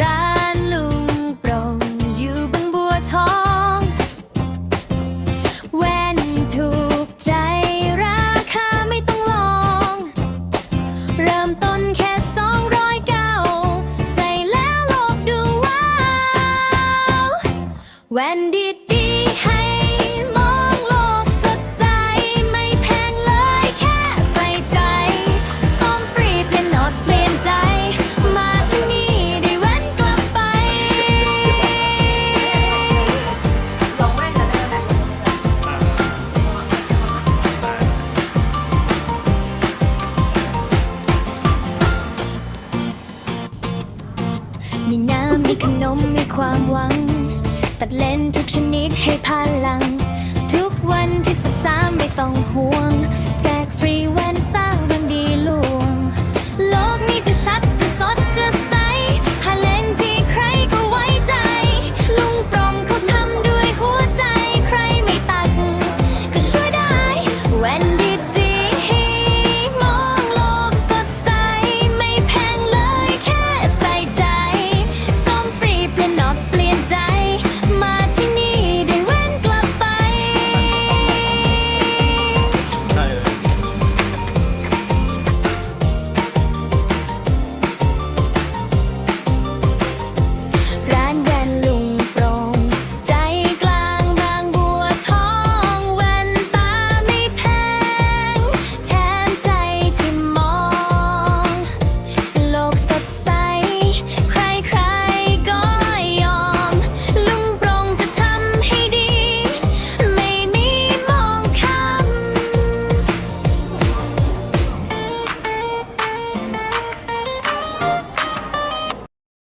ร้านลุงปรงอยู่บนบัวทอง แวนถูกใจราคาไม่ต้องลอง เริ่มต้นแค่สองร้อยเก้าใสแล้วโลกดูว้าว แวนดีดี น้ำ มีขนม มีความหวัง ตัดเลนทุกชนิดให้พลัง ทุกวันที่สิบสามไม่ต้องห่วง